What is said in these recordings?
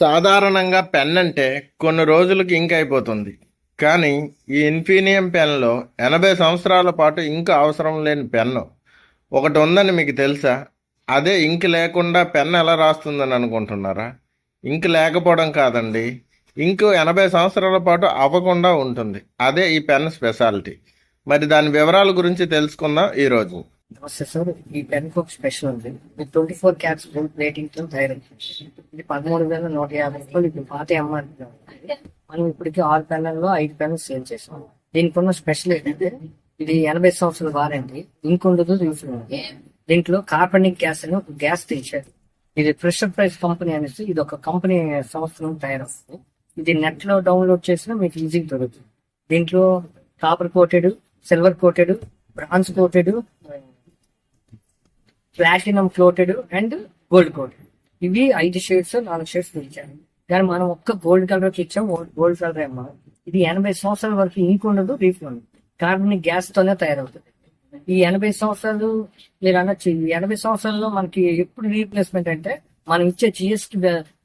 సాధారణంగా పెన్ అంటే కొన్ని రోజులకు ఇంక్ అయిపోతుంది. కానీ ఈ ఇన్ఫీనియం పెన్లో ఎనభై సంవత్సరాల పాటు ఇంక్ అవసరం లేని పెన్ను ఒకటి ఉందని మీకు తెలుసా? అదే ఇంక్ లేకుండా పెన్ ఎలా రాస్తుందని అనుకుంటున్నారా? ఇంక్ లేకపోవడం కాదండి. ఇంక్ ఎనభై సంవత్సరాల పాటు అవ్వకుండా ఉంటుంది. అదే ఈ పెన్ స్పెషాలిటీ. మరి దాని వివరాల గురించి తెలుసుకుందాం ఈరోజు. నమస్తే సార్ ఈ పెన్ ఒక స్పెషల్ ఉంది. ఇది ట్వంటీ ఫోర్ క్యాట్స్ గోల్డ్ ప్లేటింగ్తో తయారైంది. ఇది పదమూడు వేల నూట యాభై రూపాయలు ఇప్పుడు పాత ఎంఆర్ మనం ఇప్పటికి ఆరు పెన్నుల్లో ఐదు పెన్ను సేల్ చేసాం. దీనికి ఉన్న స్పెషల్ ఏంటంటే ఇది ఎనభై సంవత్సరాల వారంటీ ఇంకొండదు ఉండదు దీంట్లో కార్బనిక్ గ్యాస్ అని ఒక గ్యాస్ తీశారు ఇది ప్రెషర్ ప్రైస్ కంపెనీ అనేసి ఇది ఒక కంపెనీ సంస్థను తయారవుతుంది. ఇది నెట్లో డౌన్లోడ్ చేసినా మీకు ఈజీగా దొరుకుతుంది. దీంట్లో copper coated silver coated bronze coated platinum floated and gold coat ఇవి ఐదు షేడ్స్ నాలుగు షేడ్స్ పిలిచాను కానీ మనం ఒక్క గోల్డ్ కలర్కి ఇచ్చాం గోల్డ్ కలర్ అమ్మ. ఇది ఎనభై సంవత్సరాల వరకు ఇంక్ ఉండదు రీఫ్ ఉండదు. కార్బనిక్ గ్యాస్ తోనే తయారవుతుంది. ఈ ఎనభై సంవత్సరాలు మీరు అనొచ్చు ఈ ఎనభై సంవత్సరాల్లో మనకి ఎప్పుడు రీప్లేస్మెంట్ అంటే మనం ఇచ్చే జిఎస్టీ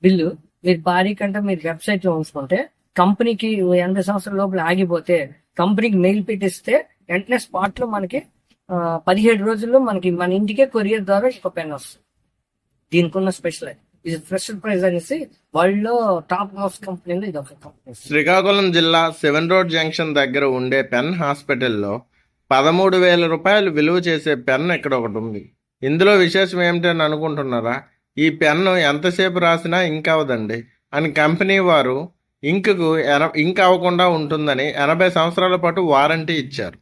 బిల్లు మీరు భారీ కంటే మీరు వెబ్సైట్లో ఉంచుకుంటే కంపెనీకి ఎనభై సంవత్సరాల లోపల ఆగిపోతే కంపెనీకి మెయిల్ పెట్టిస్తే వెంటనే స్పాట్లో మనకి పదిహేడు రోజుల్లో మనకి మన ఇంటికే కొరియర్ ద్వారా ఒక పెన్ వస్తుంది. దీనికి ఉన్న స్పెషల్ ఇది ఫ్రెష్ ప్రైజ్ అనేసి వరల్డ్లో టాప్ మోస్ట్ కంపెనీలో ఇది ఒక కంపెనీ. శ్రీకాకుళం జిల్లా సెవెన్ రోడ్ జంక్షన్ దగ్గర ఉండే పెన్ హాస్పిటల్లో పదమూడు వేల రూపాయలు విలువ చేసే పెన్ ఇక్కడ ఒకటి ఉంది. ఇందులో విశేషం ఏమిటని అనుకుంటున్నారా? ఈ పెన్ను ఎంతసేపు రాసినా ఇంక్ అవ్వదండి అని కంపెనీ వారు ఇంకుకు ఎన ఇంక్ అవ్వకుండా ఉంటుందని ఎనభై సంవత్సరాల పాటు వారంటీ ఇచ్చారు.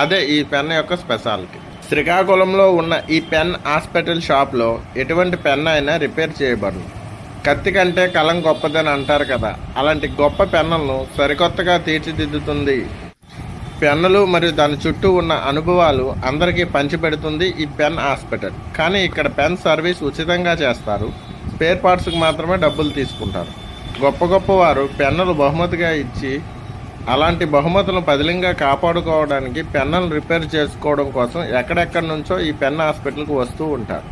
అదే ఈ పెన్ యొక్క స్పెషాలిటీ. శ్రీకాకుళంలో ఉన్న ఈ పెన్ హాస్పిటల్ షాప్లో ఎటువంటి పెన్ అయినా రిపేర్ చేయబడును కత్తి కంటే కలం గొప్పదని అంటారు కదా అలాంటి గొప్ప పెన్నులను సరికొత్తగా తీర్చిదిద్దుతుంది. పెన్నులు మరియు దాని చుట్టూ ఉన్న అనుభవాలు అందరికీ పంచిపెడుతుంది ఈ పెన్ హాస్పిటల్. కానీ ఇక్కడ పెన్ సర్వీస్ ఉచితంగా చేస్తారు. స్పేర్ పార్ట్స్కి మాత్రమే డబ్బులు తీసుకుంటారు. గొప్ప గొప్ప వారు పెన్నులు బహుమతిగా ఇచ్చి అలాంటి బహుమతులను పదిలంగా కాపాడుకోవడానికి పెన్నులు రిపేర్ చేసుకోవడం కోసం ఎక్కడెక్కడి నుంచో ఈ పెన్ హాస్పిటల్కి వస్తూ ఉంటారు.